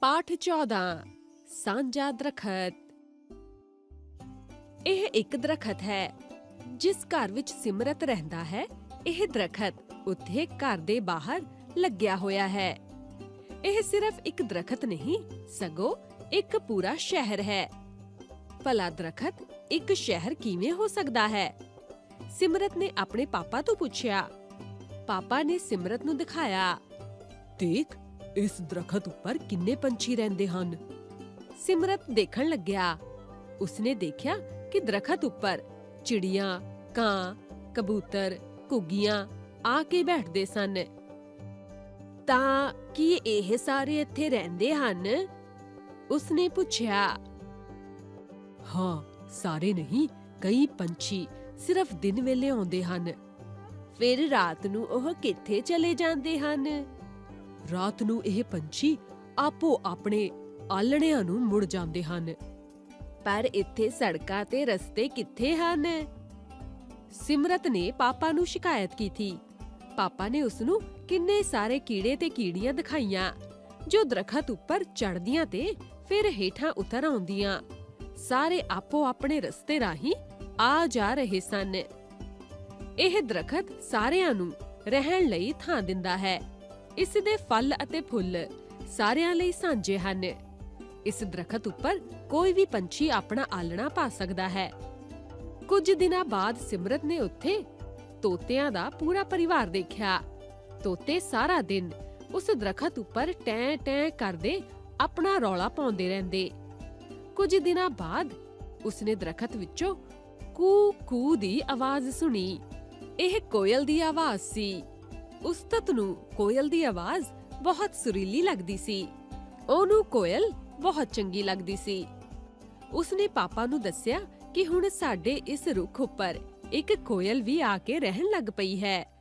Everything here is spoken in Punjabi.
ਪਾਠ 14 ਸਾਂਝਾ ਦਰਖਤ। ਇਹ ਇੱਕ ਦਰਖਤ ਹੈ, ਜਿਸ ਘਰ ਵਿੱਚ ਸਿਮਰਤ ਰਹਿੰਦਾ ਹੈ। ਇਹ ਦਰਖਤ ਉੱਥੇ ਘਰ ਦੇ ਬਾਹਰ ਲੱਗਿਆ ਹੋਇਆ ਹੈ। ਇਹ ਸਿਰਫ ਇੱਕ ਦਰਖਤ ਨਹੀਂ, ਸਗੋਂ ਇੱਕ ਪੂਰਾ ਸ਼ਹਿਰ ਹੈ। ਭਲਾ ਦਰਖਤ ਇੱਕ ਸ਼ਹਿਰ ਕਿਵੇਂ ਹੋ ਸਕਦਾ ਹੈ? ਸਿਮਰਤ ਨੇ ਆਪਣੇ ਪਾਪਾ ਤੋਂ ਪੁੱਛਿਆ। ਪਾਪਾ ਨੇ ਸਿਮਰਤ ਨੂੰ ਦਿਖਾਇਆ। ਦੇਖ ਇਸ ਦਰਖਤ ਉੱਪਰ ਕਿੰਨੇ ਪੰਛੀ ਰਹਿੰਦੇ ਹਨ? ਸਿਮਰਤ ਦੇਖਣ ਲੱਗਿਆ। ਉਸਨੇ ਦੇਖਿਆ ਕਿ ਦਰਖਤ ਉੱਪਰ ਚਿੜੀਆਂ, ਕਾਂ, ਕਬੂਤਰ, ਘੁੱਗੀਆਂ ਆ ਕੇ ਬੈਠਦੇ ਸਨ। ਤਾਂ ਕੀ ਇਹ ਸਾਰੇ ਇੱਥੇ ਰਹਿੰਦੇ ਹਨ? ਉਸਨੇ ਪੁੱਛਿਆ। ਹਾਂ, ਸਾਰੇ ਨਹੀਂ, ਕਈ ਪੰਛੀ ਸਿਰਫ ਦਿਨ ਵੇਲੇ ਆਉਂਦੇ ਹਨ। ਫਿਰ ਰਾਤ ਨੂੰ ਉਹ ਕਿੱਥੇ ਚਲੇ ਜਾਂਦੇ ਹਨ? ਰਾਤ ਨੂੰ ਇਹ ਪੰਛੀ ਆਪੋ ਆਪਣੇ ਆਲਣਿਆਂ ਨੂੰ ਮੁੜ ਜਾਂਦੇ ਹਨ। ਪਰ ਇੱਥੇ ਸੜਕਾਂ ਤੇ ਰਸਤੇ ਕਿੱਥੇ ਹਨ? ਸਿਮਰਤ ਨੇ ਪਾਪਾ ਨੂੰ ਸ਼ਿਕਾਇਤ ਕੀਤੀ। ਪਾਪਾ ਨੇ ਉਸ ਨੂੰ ਕਿੰਨੇ ਸਾਰੇ ਕੀੜੇ ਤੇ ਕੀੜੀਆਂ ਦਿਖਾਈਆਂ, ਜੋ ਦਰਖਤ ਉੱਪਰ ਚੜਦੀਆਂ ਤੇ ਫਿਰ ਹੇਠਾਂ ਉਤਰ ਆਉਂਦੀਆਂ। ਸਾਰੇ ਆਪੋ ਆਪਣੇ ਰਸਤੇ ਰਾਹੀਂ ਆ ਜਾ ਰਹੇ ਸਨ। ਇਹ ਦਰਖਤ ਸਾਰਿਆਂ ਨੂੰ ਰਹਿਣ ਲਈ ਥਾਂ ਦਿੰਦਾ ਹੈ। ਇਸ ਦੇ ਫਲ ਅਤੇ ਫੁੱਲ ਸਾਰਿਆਂ ਲਈ ਸਾਂਝੇ ਹਨ। ਇਸ ਦਰਖਤ ਉੱਪਰ ਕੋਈ ਵੀ ਪੰਛੀ ਆਪਣਾ ਆਲਣਾ ਪਾ ਸਕਦਾ ਹੈ। ਕੁਝ ਦਿਨਾਂ ਬਾਅਦ ਸਿਮਰਤ ਨੇ ਉੱਥੇ ਤੋਤਿਆਂ ਦਾ ਪੂਰਾ ਪਰਿਵਾਰ ਦੇਖਿਆ। ਤੋਤੇ ਸਾਰਾ ਦਿਨ ਉਸ ਦਰਖਤ ਉੱਪਰ ਟੈਂ ਟੈਂ ਕਰਦੇ ਆਪਣਾ ਰੌਲਾ ਪਾਉਂਦੇ ਰਹਿੰਦੇ। ਕੁਝ ਦਿਨਾਂ ਬਾਅਦ ਉਸਨੇ ਦਰਖਤ ਵਿੱਚੋਂ ਕੂ ਕੂ ਦੀ ਆਵਾਜ਼ ਸੁਣੀ। ਇਹ ਕੋਇਲ ਦੀ ਆਵਾਜ਼ ਸੀ। ਉਸਤਤ ਨੂੰ ਕੋਇਲ ਦੀ ਆਵਾਜ਼ ਬਹੁਤ ਸੁਰੀਲੀ ਲੱਗਦੀ ਸੀ। ਉਹਨੂੰ ਕੋਇਲ ਬਹੁਤ ਚੰਗੀ ਲੱਗਦੀ ਸੀ। ਉਸਨੇ ਪਾਪਾ ਨੂੰ ਦੱਸਿਆ ਕਿ ਹੁਣ ਸਾਡੇ ਇਸ ਰੁੱਖ ਉੱਪਰ ਇੱਕ ਕੋਇਲ ਵੀ ਆ ਕੇ ਰਹਿਣ ਲੱਗ ਪਈ ਹੈ।